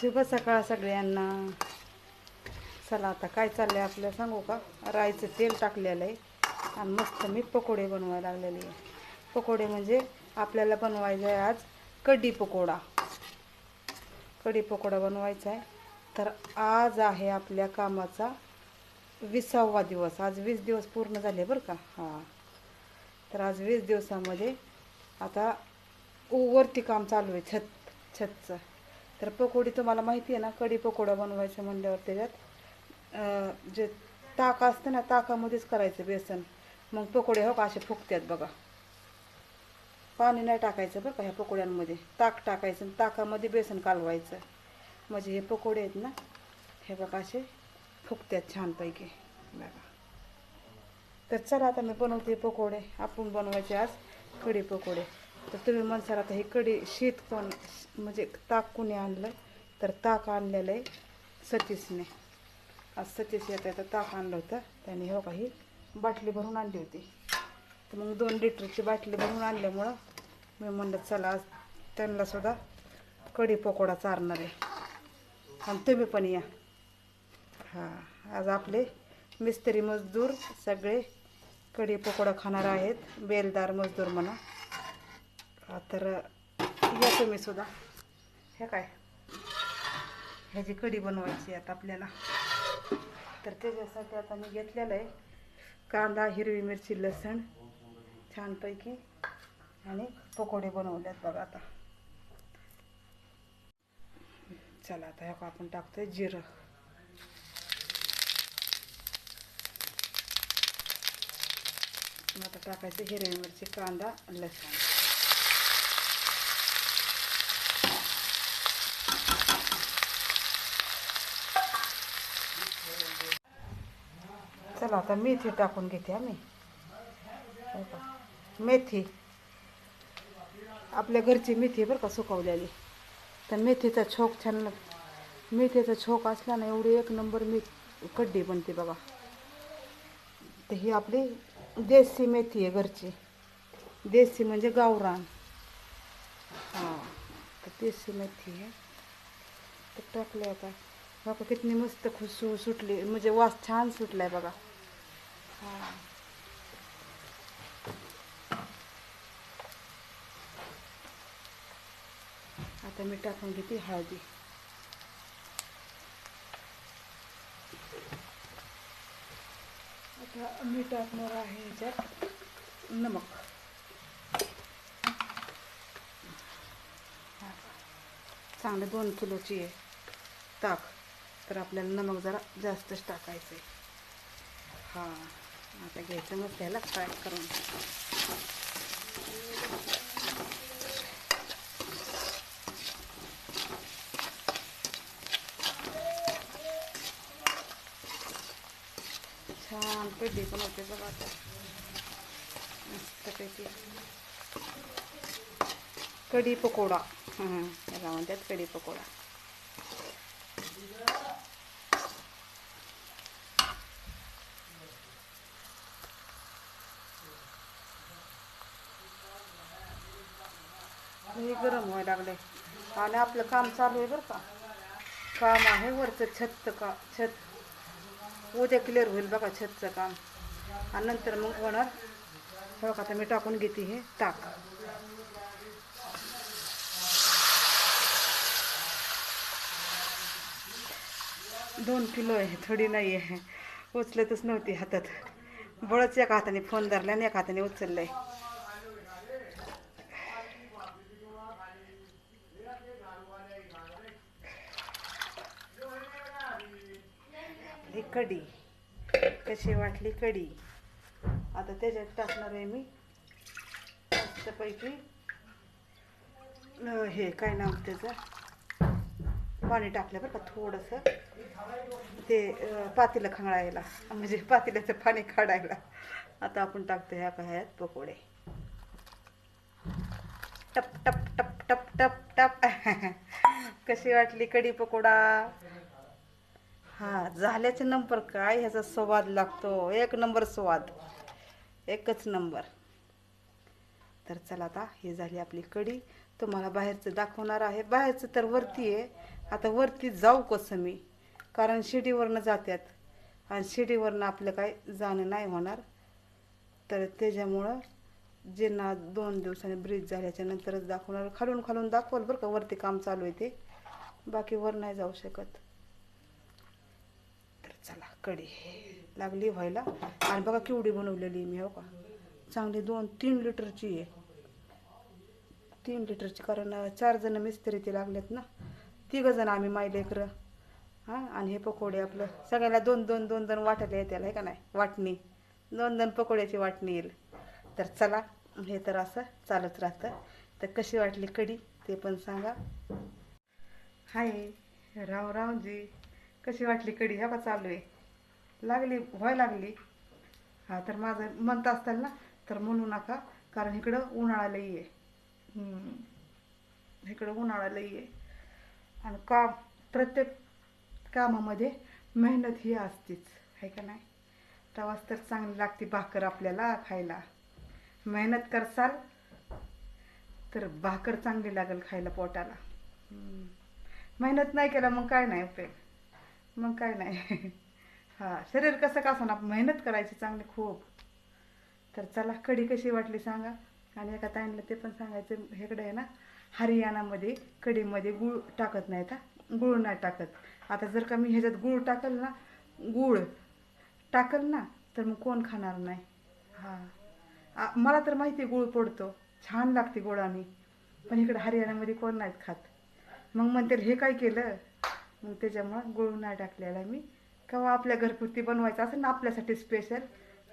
शुभ सकाळ सगळ्यांना. चला आता काय चाललं आहे आपलं सांगू का? राईचं तेल टाकलेलं आहे आणि मस्त मी पकोडे बनवायला लागलेले आहे. पकोडे म्हणजे आपल्याला बनवायचं आहे आज कढी पकोडा. कढी पकोडा बनवायचा आहे. तर आज आहे आपल्या कामाचा विसावा दिवस. आज वीस दिवस पूर्ण झाले बरं का? हां. तर आज वीस दिवसामध्ये आता वरती काम चालू आहे छत छतचं. तर पकोडी तुम्हाला माहिती आहे ना कढी पकोडा बनवायचं म्हणल्यावर त्याच्यात जे ताक असतं ना ताकामध्येच करायचं बेसन. मग पकोडे हो का असे फुगतात बघा. पाणी नाही टाकायचं बरं का ह्या पकोड्यांमध्ये. ताक टाकायचं आणि ताकामध्ये बेसन कालवायचं. म्हणजे हे पकोडे आहेत ना हे बघा असे फुगतात छानपैकी. बघा. तर चला आता मी बनवते पकोडे. आपण बनवायचे आज कढी पकोडे. तर तुम्ही म्हणसाल आता हे कढी शीत कोण म्हणजे ताक कोणी आणलं तर ताक आणलेलं आहे सतीशने. आज सतीश येता येता ताक आणलं होतं. त्याने हो काही बाटली भरून आणली होती. तर मग दोन लिटरची बाटली भरून आणल्यामुळं मी म्हणलं चला आज त्यांना सुद्धा कढी पकोडा चारणार आहे. आणि तुम्ही पण या. हां आज आपले मिस्त्री मजदूर सगळे कढी पकोडा खाणार आहेत. बेलदार मजदूर म्हणा. तर या तुम्ही सुद्धा. हे काय? ह्याची कढी बनवायची आता आपल्याला. तर त्याच्यासाठी आता मी घेतलेलं आहे कांदा हिरवी मिरची लसण छानपैकी आणि पकोडे बनवल्यात बघा आता. चला आता ह्या आपण टाकतोय जिरं. मग आता टाकायचं हिरवी मिरची कांदा लसण. चला आता मेथी टाकून घेते आम्ही. मेथी. आपल्या घरची मेथी बरं का सुकवलेली. तर मेथीचा छोक छान मेथीचा छोक असला ना एवढी एक नंबर मी कड्डी बनते बघा. तर ही आपली देसी मेथी आहे घरची. देसी म्हणजे गावरान. हां तर देसी मेथी आहे. तर टाकले आता. बघा किती मस्त खुशू सुटली म्हणजे वास छान सुटला आहे बघा. आता मी टाकून घेते हळदी. आता मी टाकणार आहे ह्याच्यात नमक. चांगले दोन किलोची आहे ताक तर आपल्याला नमक जरा जास्तच टाकायचं आहे हां. आता घ्यायचं मग त्याला फ्राय करून. छान कढी पण होते बघा आता. मस्तपैकी कढी पकोडा. हां याला म्हणतात कढी पकोडा लई गरम व्हायला लागलं आहे आणि आपलं काम चालू आहे बरं का. काम आहे वरचं छतचं का छत. उद्या क्लिअर होईल बघा छतचं काम. आणि नंतर मग होणार. बघा आता मी टाकून घेते हे ताक दोन किलो आहे थोडी नाही आहे. उचलतच नव्हती हातात. बळच एका हाताने फोन धरला आणि एका हाताने उचललंय. ही कढी. कशी वाटली कढी? आता त्याच्यात टाकणार आहे मी. मस्तपैकी हे काय नाव त्याचं? पाणी टाकलं बरं का थोडंसं. ते पातीला खंगळायला. म्हणजे पातेल्याचं पाणी काढायला. आता आपण टाकतो ह्या काय पकोडे. टप टप टप टप टप टप. कशी वाटली कढी पकोडा? हा झाल्याचे नंबर काय? ह्याचा स्वाद लागतो. एक नंबर स्वाद. एकच नंबर. तर चला आता ही झाली आपली कढी. तुम्हाला बाहेरचं दाखवणार आहे. बाहेरचं तर वरती आहे. आता वरती जाऊ कसं मी? कारण शिडीवरनं जात्यात. आणि शिडीवरनं आपलं काय जाणं नाही होणार. तर त्याच्यामुळं ज्यांना दोन दिवसांनी ब्रिज झाल्याच्या नंतरच दाखवणार. खालून खालून दाखवल बरं का. वरती काम चालू आहे ते. बाकी वर नाही जाऊ शकत. चला कढी. लागली व्हायला. आणि बघा केवढी बनवलेली मी हो का. चांगली दोन तीन लिटरची आहे. तीन लिटरची कारण चार जण मिस्त्री ते लागलेत ना. तिघं जण आम्ही माय लेकरं. हां आणि हे पकोडे आपलं. सगळ्याला दोन दोन दोन दोन वाटायला येतील आहे का नाही? वाटणी. दोन दोन पकोड्याची वाटणी येईल. तर चला हे तर असं चालत राहतं. तर कशी वाटली कढी ते पण सांगा. हाय राव रावजी. कशी वाटली कढी ह्या चालू आहे. लागली व्हाय लागली. हा तर माझं म्हणत असताल ना तर म्हणू नका कारण इकडं उन्हाळा लई आहे. इकडं उन्हाळा लई आहे. आणि काम प्रत्येक कामामध्ये मेहनत ही असतीच आहे का नाही? तवाच तर चांगली लागते भाकर आपल्याला खायला. मेहनत करसाल तर भाकर चांगली लागेल खायला पोटाला. मेहनत नाही केला मग काय नाही उपयोग? मग काय नाही. हां शरीर कसं का असं मेहनत करायची चांगली खूप. तर चला कढी कशी वाटली सांगा. आणि एका ताईंना ते पण सांगायचं हेकडे आहे ना हरियाणामध्ये कढीमध्ये गूळ टाकत नाही का गूळ नाही टाकत. आता जर का मी ह्याच्यात गूळ टाकल ना गूळ टाकल ना तर मग कोण खाणार नाही. हां. मला तर माहिती आहे गूळ पडतो. छान लागते गुळाने पण इकडे हरियाणामध्ये कोण नाहीत खात. मग म्हणते हे काय केलं? मग त्याच्यामुळं गुळ नाही टाकलेला मी. केव्हा आपल्या घरगुती बनवायचं असेल ना आपल्यासाठी स्पेशल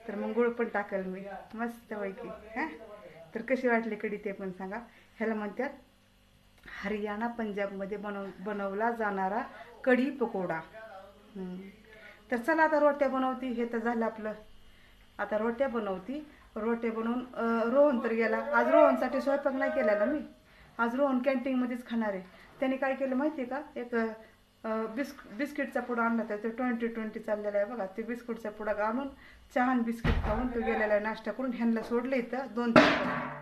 तर मग गुळ पण टाकेल मी. मस्त वैकी हां? तर कशी वाटली कढी ते पण सांगा. ह्याला म्हणतात हरियाणा पंजाबमध्ये बनव बनवला जाणारा कढी पकोडा. तर चला आता रोट्या बनवती हे तर झालं आपलं. आता रोट्या बनवती. रोट्या बनवून रोहन तर गेला. आज रोहनसाठी स्वयंपाक नाही केला ना मी. आज रोहन कॅन्टीनमध्येच खाणार आहे. त्याने काय केलं माहिती आहे का? एक बिस्क बिस्किटचा पुडा आणला त्याचं ट्वेंटी ट्वेंटी चाललेला आहे बघा. ते बिस्किटचा पुडा आणून चहान बिस्किट खाऊन तो गेलेला आहे नाश्ता करून ह्यांना सोडलं इथं दोन चक्कर.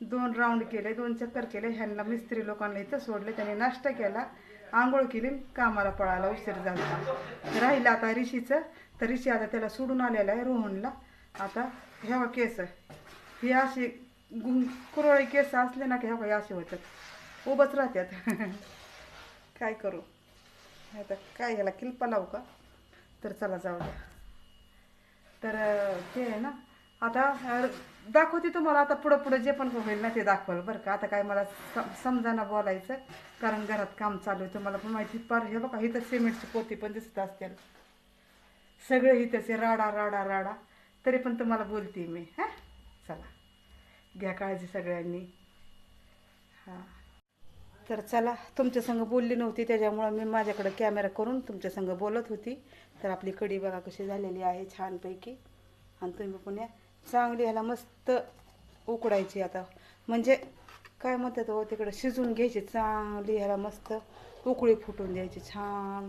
दोन राऊंड केले दोन चक्कर केले ह्यांना मिस्त्री लोकांना इथं सोडले. त्याने नाश्ता केला आंघोळ केली कामाला पळाला उशीर झाला. राहिलं आता ऋषीचं तर ऋषी आता त्याला सोडून आलेला आहे रोहनला. आता ह्या केस ही अशी गुं कुरळे केस असले ना की ह्या असे होतात. उभंच राहतात. काय करू? आता काय याला किल्पा लावू का? तर चला जाऊ द्या. तर ते आहे ना आता दाखवते तुम्हाला आता पुढं पुढं जे पण होईल ना ते दाखवाल बरं का. आता काय मला सम- समजाना बोलायचं कारण घरात काम चालू आहे तुम्हाला पण माहिती पार हे बघा इथं सिमेंटची पोती पण दिसत असतील. सगळे इथंच राडा राडा राडा. तरी पण तुम्हाला बोलते मी हां? चला. घ्या काळजी सगळ्यांनी. हां. तर चला तुमच्या संग बोलली नव्हती त्याच्यामुळं मी माझ्याकडे कॅमेरा करून तुमच्या संग बोलत होती. तर आपली कढी बघा कशी झालेली आहे छानपैकी. आणि तुम्ही पण या. चांगली ह्याला मस्त उकडायची आता. म्हणजे काय म्हणतात हो तिकडं शिजून घ्यायची चांगली ह्याला मस्त उकळी फुटून द्यायची छान.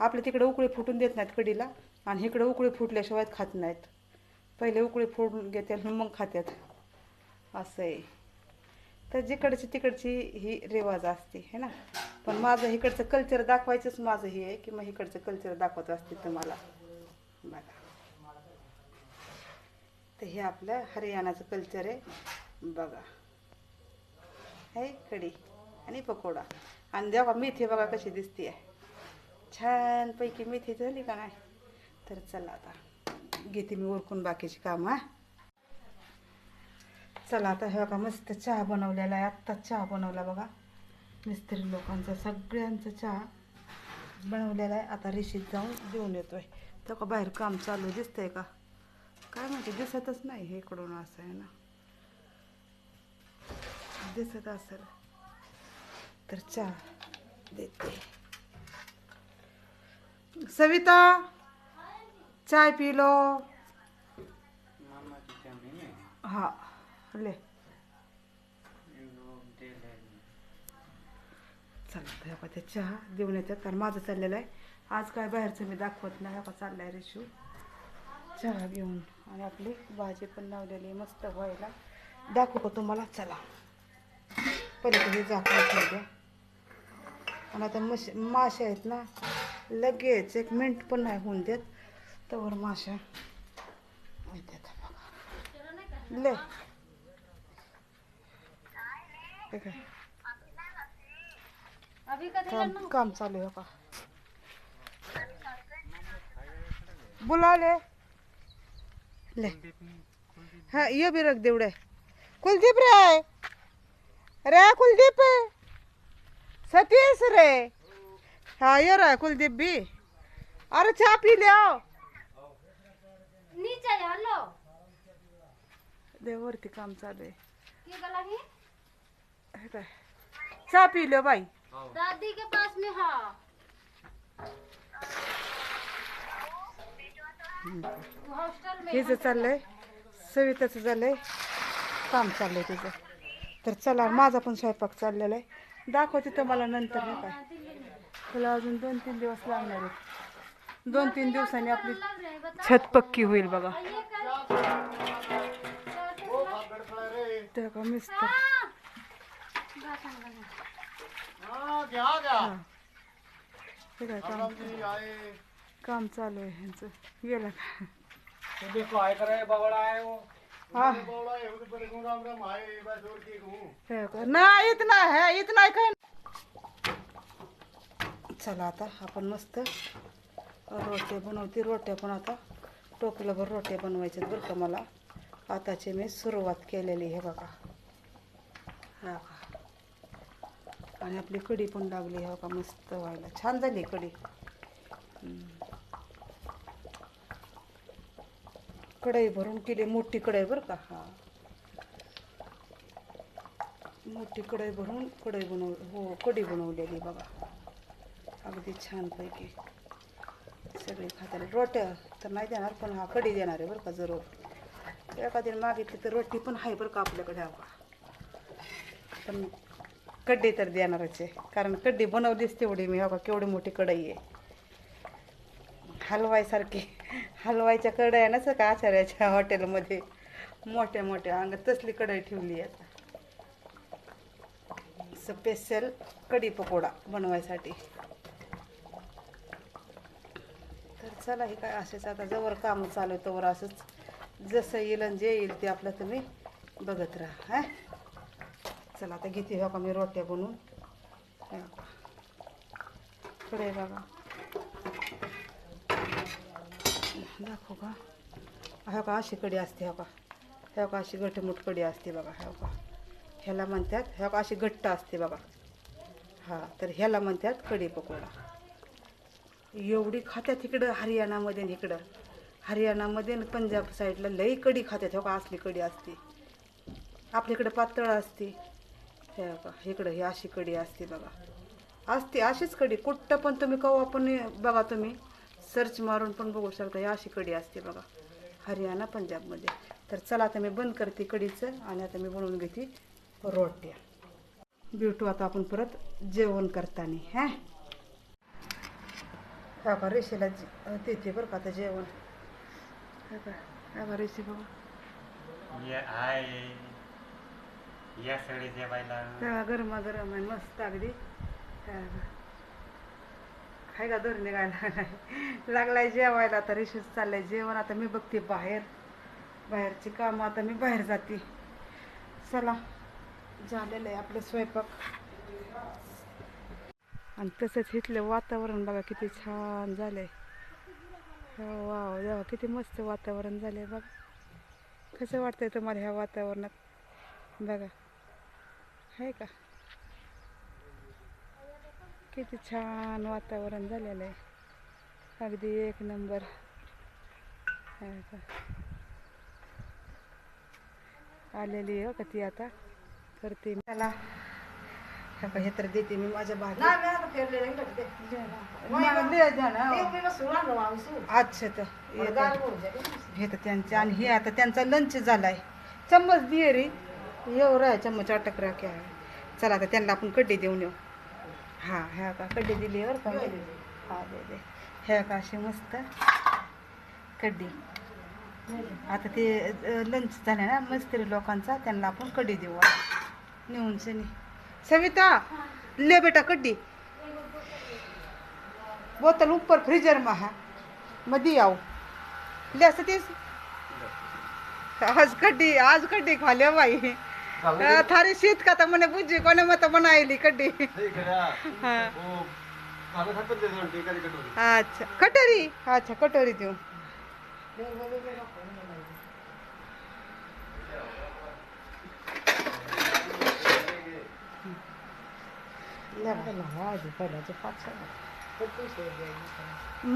आपल्या तिकडे उकळी फुटून देत नाहीत कढीला आणि इकडे उकळी फुटल्याशिवाय खात नाहीत. पहिले उकळी फुटून घेतात मग खात्यात. असं आहे तर जिकडची तिकडची ही रिवाज असते है ना? पण माझं इकडचं कल्चर दाखवायचंच माझं हे आहे की मग इकडचं कल्चर दाखवत असते तुम्हाला. बघा. तर हे आपलं हरियाणाचं कल्चर आहे. बघा. हे कढी आणि पकोडा. आणि जेव्हा मेथी बघा कशी दिसते आहे छानपैकी मेथी झाली का नाही? तर चला आता. घेते मी ओळखून बाकीची कामं चला आता हे बघा मस्त चहा बनवलेला आहे. आत्ता चहा बनवला बघा. मिस्त्री लोकांचा सगळ्यांचा चहा बनवलेला आहे. आता रिशीत जाऊन देऊन येतोय. तर का बाहेर काम चालू दिसतंय का? काय माहिती दिसतच नाही हे इकडून असं आहे ना. दिसत असेल तर चहा देते. सविता चाय पी लो मामा की क्या मैंने हा. ले. चला त्या चहा देऊन येतात. कारण माझं चाललेलं आहे. आज काय बाहेरचं मी दाखवत नाही. ह्या चाललाय रेशू. चहा घेऊन आणि आपली भाजी पण लावलेली मस्त व्हायला. दाखवू का तुम्हाला. चला. पहिले तुम्ही ठेवू द्या. आणि आता मश माश्या आहेत ना लगेच एक मिनिट पण नाही होऊन देत. तवर माश्या येतात बघा. ले. काय काम काम चालू आहे का बुला ले। ले। हाँ ये भी रख दे उड़े। कुलदीप रे। रे कुलदीप। सतीश रे। हाँ ये रहा कुलदीप भी। अरे चाय पी ले आओ। नीचे जा लो। दे वरती काम चालू आहे गला ही चहा पी लो बाई दादी के पास में हाँ। हिचं चाललंय सविताचं चाललंय काम चाललंय तिचं। तर चला माझा पण स्वयंपाक चाललेला आहे. दाखवते तर मला नंतर नाही काय तुला अजून दोन तीन दिवस लागणार आहेत. दोन तीन दिवसांनी आपली छत पक्की होईल बघा. मिस्तर हे काय काम काम चालू आहे ह्यांचं गेलं का देखो हा बगड़ा है वो पर राम राम की हे का? नाही काय चला आता आपण मस्त रोट्या बनवते रोट्या पण आता टोपलंभर रोट्या बनवायच्यात बरं का मला आताची मी सुरुवात केलेली आहे बघा हा का आणि आपली कढी पण लागली हो का मस्त व्हायला. छान झाली कढी. कढई भरून केली मोठी कढई बरं का? हा. मोठी कढई भरून कढई बनव हो कढी बनवलेली बघा. अगदी छानपैकी. सगळी खाताले. रोट्या तर नाही देणार पण हा कढी देणार आहे बरं का जरूर. एखाद्याने मागितली तर रोटी पण आहे बरं का आपल्याकडे हा का पण कड्डी तर देणारच आहे. कारण कड्डी बनवलीच तेवढी मी. बघा केवढी मोठी कढई आहे. हलवायसारखी हलवायच्या कढया नसं का आचार्याच्या हॉटेलमध्ये? मोठ्या मोठ्या अंग तसली कढई ठेवली आहे आता. स्पेशल कढी पकोडा बनवायसाठी. तर चला हे काय असेच आता जवळ कामं चालू आहे तोवर असंच. जसं येईल आणि जे येईल ते आपलं तुम्ही बघत राहा हा? चला आता घेते हो का मी रोट्या बनवून. हे बघा. कडे बघा. दाखव का? हो का अशी कडी असते हो का ह्या का अशी गठमुट कडी असते बघा हो का ह्याला म्हणतात ह्या का अशी घट्ट असते बघा. हां तर ह्याला म्हणतात कढी पकोडा. एवढी खात्यात इकडं हरियाणामध्ये आणि इकडं. हरियाणामध्ये आणि पंजाब साईडला लई कडी खात्यात हो का असली कडी असते. आपल्याकडे पातळ असते. हे बघा इकडं ही अशी कढी असते बघा. असते अशीच कढी कुठं पण तुम्ही कवा पण बघा तुम्ही सर्च मारून पण बघू शकता ही अशी कढी असते बघा हरियाणा पंजाबमध्ये. तर चला आता मी बंद करते कढीचं आणि आता मी बनवून घेते रोट्या. भेटू आता आपण परत जेवण करताना हा? हा का रेशीला देते बरं का आता जेवण. हा का हा रेशी बघा. या सगळे जेवायला. तेव्हा गरमा गरम आहे मस्त अगदी. खायला का. निघायला लागलाय? लागलाय जेवायला आता रेशीच चाललाय जेवण. आता मी बघते बाहेर. बाहेरची कामं आता मी बाहेर जाते. चला झालेलं आहे आपलं स्वयंपाक. आणि तसंच इथलं वातावरण बघा किती छान झालंय. हो वा देवा किती मस्त वातावरण झालंय बघा. कसं वाटतंय तुम्हाला ह्या वातावरणात? बघा. आहे का? किती छान वातावरण झालेलं आहे. अगदी एक नंबर. आहे का? आलेली आहे हो का ती आता? करते मला हे हे तर देते मी माझ्या भागी अच्छा तर. हे तर त्यांचे आणि हे आता त्यांचा लंच झालाय. चम्मच दिये रे. येऊ राय चम्मच अटक रा क्या आहे. चला आता त्यांना आपण कड्डी देऊन येऊ. हा ह्या का कड्डी दिली बरं का? हा. दे दे. ह्या का अशी मस्त कड्डी. आता ते लंच झालं ना मस्त्री लोकांचा त्यांना आपण कड्डी देऊ. नेऊन सनी सविता ले बेटा कड्डी. बोतल ऊपर फ्रीजर में है मैं दी आओ ले सतीश आज कड्डी आज कड्डी खा लियो भाई अ, थारी शीत का तो मने बुझी कोने मत बनाईली कड्डी हाँ। अच्छा कटोरी? अच्छा कटोरी देऊ।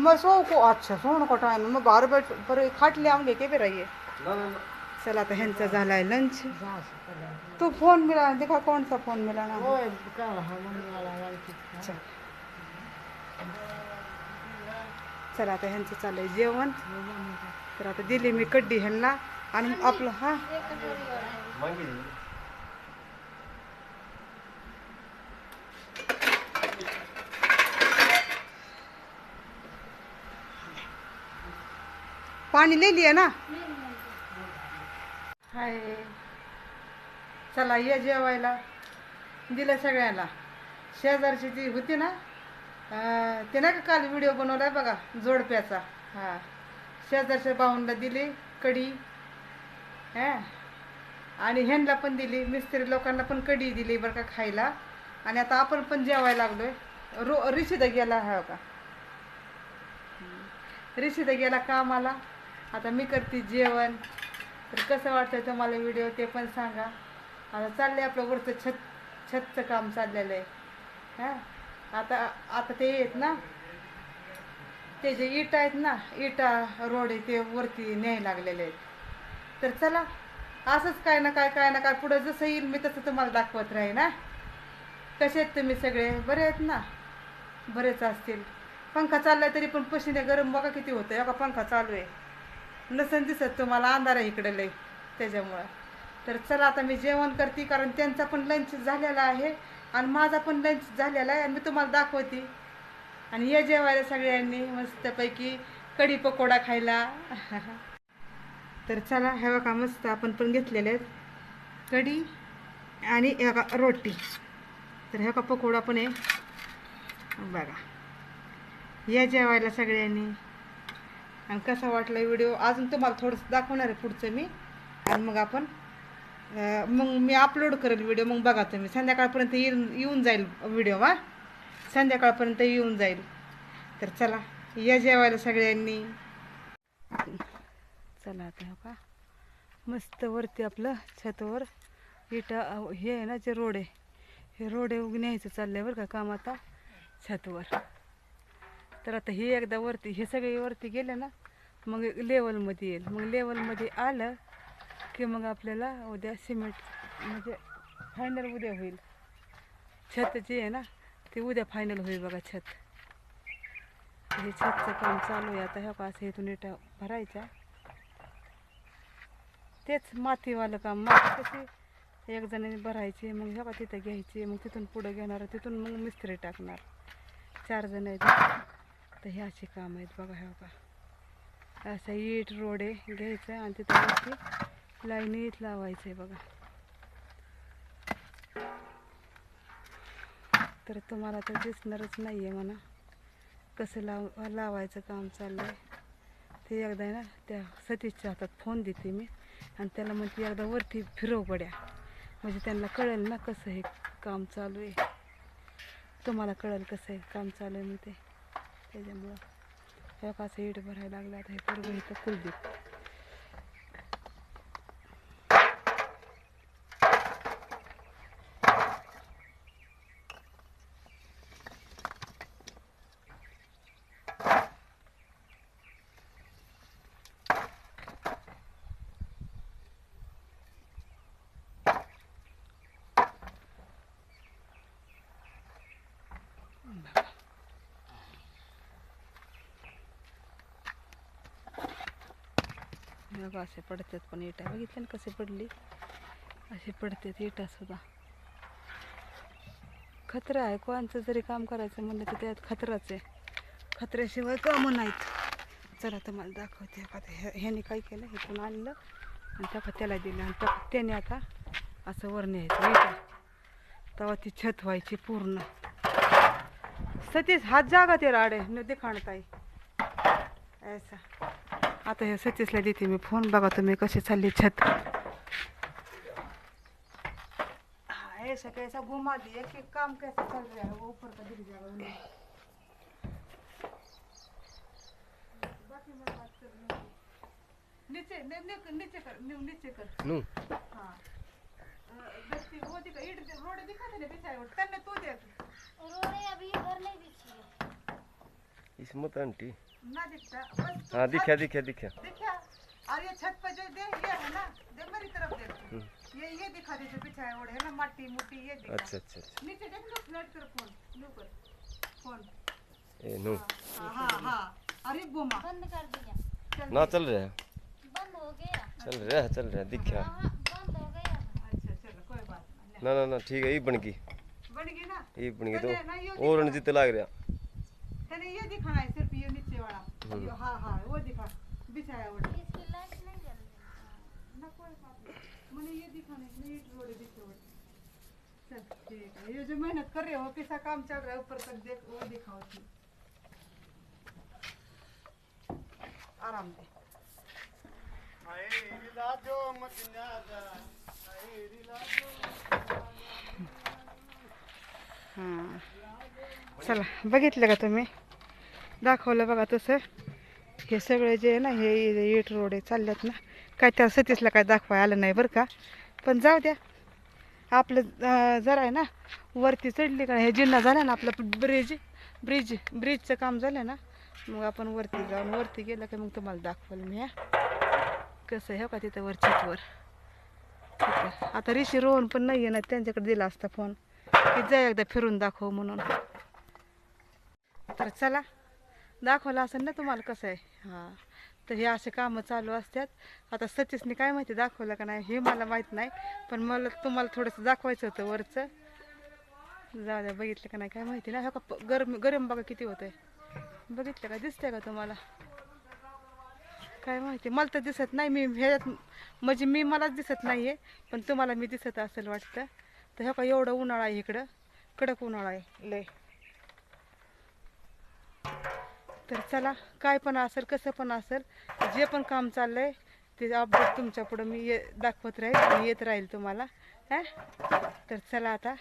मैं सो को अच्छा सोन को टाइम मैं बाहर बैठ पर खाट ले आऊँगे के पे रहिए चला तो ह्यांचा झालाय लंच। तू फोन मिला देखा कौन सा फोन मिला ना अच्छा. चला आता ह्यांचं चाललंय जेवण तर आता दिली मी कड्डी ह्यांना आणि आपलं हा. पाणी लिहिली आहे ना. हाय चला ये जेवायला. दिलं सगळ्यांना शेजारची ती होती ना ते नाही का काल व्हिडिओ बनवलाय बघा जोडप्याचा. हा. शेजारच्या भाऊंना दिली कढी हा. आणि ह्यांना पण दिली मिस्त्री लोकांना पण कढी दिली बरं का खायला. आणि आता आपण पण जेवायला लागलोय. रो रिषिदा गेला हा का रिषिदा गेला कामाला. आता मी करते जेवण. तर कसं वाटतं तुम्हाला व्हिडिओ ते पण सांगा. आता चाललंय आपलं वरचं छत छतचं काम चाललेलं आहे. हां? आता आता ते येत ना ते जे इट आहेत ना इटा रोड आहे ते वरती न्याय लागलेले आहेत. तर चला असंच काय ना काय काय ना काय पुढं जसं येईल मी तसं तुम्हाला दाखवत राहीन ना कसे आहेत तुम्ही सगळे? बरे आहेत ना? बरेच असतील. पंखा चाललाय तरी पण पशिने गरम बघा किती होतं बघा पंखा चालू आहे. नसन दिसत तुम्हाला अंधार आहे इकडे लय त्याच्यामुळं. तर चला आता मी जेवण करते कारण त्यांचा पण लंच झालेला आहे आणि माझा पण लंच झालेला आहे आणि मी तुम्हाला दाखवते. आणि ये जेवायला सगळ्यांनी मस्तपैकी कढी पकोडा खायला. तर चला हे बघा मस्त आपण पण घेतलेले आहेत कढी आणि हे बघा रोटी. तर हे का पकोडा पण आहे. बघा या जेवायला सगळ्यांनी. आणि कसा वाटला व्हिडिओ अजून तुम्हाला थोडंसं दाखवणार आहे पुढचं मी. आणि मग आपण मग मी अपलोड करेल व्हिडिओ मग बघा तुम्ही. संध्याकाळपर्यंत येऊन येऊन जाईल व्हिडिओ वा संध्याकाळपर्यंत येऊन जाईल. तर चला या जेवायला सगळ्यांनी. चला आता हो का? मस्त वरती आपलं छतवर. इटा हे आहे ना जे रोड आहे. हे रोड आहे न्यायचं चाललंय बरं का काम आता छतवर. तर आता हे एकदा वरती हे सगळे वरती गेले ना मग लेवलमध्ये येईल. मग लेवलमध्ये आलं की मग आपल्याला उद्या सिमेंट म्हणजे फायनल उद्या होईल. छत जे आहे ना ते उद्या फायनल होईल बघा छत. हे छतचं काम चालू आहे. आता ह्या का असं इथून इटा भरायचा तेच मातीवालं काम. माती कशी एक जणांनी भरायची मग ह्या का तिथं घ्यायची मग तिथून पुढं घेणार तिथून मग मिस्त्री टाकणार. चार जण आहेत. तर हे असे काम आहेत बघा ह्या का असं इट रोडे आहे घ्यायचं आणि तिथं लाईनीत लावायचं आहे बघा. तर तुम्हाला तर दिसणारच नाही आहे म्हणा. कसं लाव लावायचं काम चाललं आहे ते एकदा ना त्या सतीशच्या हातात फोन देते मी. आणि त्याला म्हणते एकदा वरती फिरव पड्या म्हणजे त्यांना कळेल ना कसं हे काम चालू आहे. तुम्हाला कळेल कसं आहे काम चालू आहे मी ते त्याच्यामुळं ह्या ईट भरायला लागलं. आता हे पूर्व इथं कुलदीप हे बघा असे पडतात पण इटा. बघितल्या ना कसे पडली? असे पडतात इटा सुद्धा. खतरा आहे. कोणाचं जरी काम करायचं म्हणलं तर त्यात खतराच आहे. खतऱ्याशिवाय कामं नाहीत. चला तुम्हाला दाखवते. का ह्या- ह्याने काय केलं? इथून आणलं आणि त्या त्याला दिलं. आणि त्या त्याने आता असं वर न्यायचं इटा तेव्हा ती छत व्हायची पूर्ण. सतीश हात जागा ते राडे. न देखाणताई ऐसा. आता हे सतीशला देते मी फोन. बघा तुम्ही कसे चालली छत. हाँ, ऐसा कैसा घुमा दिए कि काम कैसे चल रहा है वो ऊपर का दिख जाएगा उन्हें बाकी मैं बात कर लूंगी। नीचे नहीं नहीं नीचे कर नी- नीचे कर. नू. हाँ. अ, व्यक्ति वो दिखा ईट दे- रोड दिखा थे ना बिछाए हुए तन्ने तू देख उन्होंने अभी घर नहीं बिछी है इसमत आंटी. ना दिखता। बस हाँ छत- दिखा दिखा दिखा और ये छत पर जो दे ये है ना दे मेरी तरफ़ देख। ये ये दिखा दे जो बिछाए हुए है ना माटी मुट्टी ये दिखा। अच्छा अच्छा अच्छा। नीचे देख लो फ्लैट कर फ़ोन लो कर फ़ोन। ए नू। हाँ हाँ हाँ अरे घुमा बंद कर दिया। चल ना चल रहा है। बंद हो गया। चल रहा है चल रहा है दिखा हाँ बंद हो गया। अच्छा चलो कोई बात ना ना ना ठीक है ये बन गई। बन गई ना? ये बन गई तो और रणजीत लग रहा। तेने ये दिखाना है सिर्फ़ यो, हाँ हाँ वो दिखा बिछाया हुआ। इसकी लाइट नहीं जल रही। ना कोई बात नहीं। मैंने ये दिखाना है ये रोड दिखे हुए। चल ठीक है। ये जो मेहनत कर रहे हो कैसा काम चल रहा है ऊपर तक देख वो दिखाओ आराम से हाँ। चला बघितलं का तुम्ही। दाखवलं बघा तसं. हे सगळे जे आहे ना हे इट रोड आहे चालल्यात ना. काय त्या सतीशला काय दाखवाय आलं नाही बरं का. पण जाऊ द्या. आपलं जरा आहे ना वरती चढली का हे जिन्ना झाला ना आपलं ब्रिज ब्रिज ब्रिजचं काम झालं ना मग आपण वरती जाऊन वरती गेलं की मग तुम्हाला दाखवलं मी कसं आहे हो का तिथं वर चिटवर आता ऋषी रोहन पण नाही आहे ना त्यांच्याकडे दिला असता फोन की जा एकदा फिरून दाखव म्हणून. तर चला. दाखवलं असेल ना तुम्हाला कसं आहे? हां. तर हे असे कामं चालू असतात. आता सतीशने काय माहिती दाखवलं का नाही हे मला माहीत नाही. पण मला तुम्हाला थोडंसं दाखवायचं होतं वरचं. जाऊ द्या बघितलं का नाही काय माहिती ना हो का गरम गरम बघा किती होत आहे बघितलं का? दिसतंय का तुम्हाला? काय माहिती. मला तर दिसत नाही. मी ह्याच्यात म्हणजे मी मलाच दिसत नाही आहे पण तुम्हाला मी दिसत असेल वाटतं. तर हो का एवढं उन्हाळा आहे इकडं? कडक उन्हाळा आहे. लय. तर चला काय पण असेल कसं पण असेल जे पण काम चाललंय ते अपडेट तुमच्या पुढं मी ये दाखवत राहील आणि येत राहील तुम्हाला हां? तर चला आता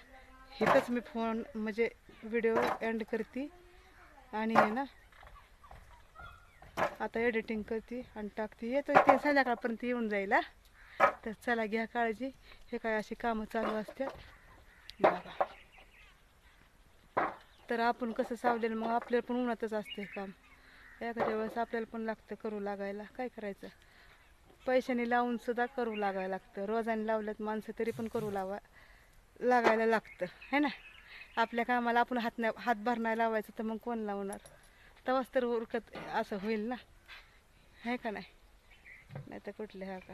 इथंच मी फोन म्हणजे व्हिडिओ एंड करते आणि आहे ना आता एडिटिंग करते आणि टाकते. येतो ते संध्याकाळपर्यंत येऊन जाईल तर चला घ्या काळजी. हे काय अशी कामं चालू असतात? बाबा तर आपण कसं सावलेलं मग आपल्याला पण उन्हातच असते काम. एखाद्या वेळेस आपल्याला पण लागतं करू लागायला. काय करायचं? पैशाने लावून सुद्धा करू लागायला लागतं. रोजाने लावल्यात माणसं तरी पण करू लावा लागायला लागतं. है ना? आपल्या कामाला आपण हात नाही हातभार नाही लावायचं तर मग कोण लावणार? तेव्हाच तर उरकत असं होईल ना? आहे का नाही? नाही तर कुठले हा का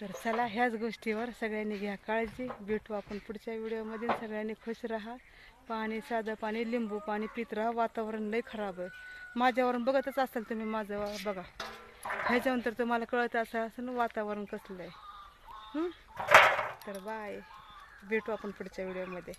तर चला ह्याच गोष्टीवर सगळ्यांनी घ्या काळजी. भेटू आपण पुढच्या व्हिडिओमध्ये. सगळ्यांनी खुश राहा. पाणी साधं पाणी लिंबू पाणी पित राहा. वातावरण लई खराब आहे. माझ्यावरून बघतच असाल तुम्ही माझं. बघा. ह्याच्यानंतर तुम्हाला कळत असं असं वातावरण कसलं आहे. तर बाय. भेटू आपण पुढच्या व्हिडिओमध्ये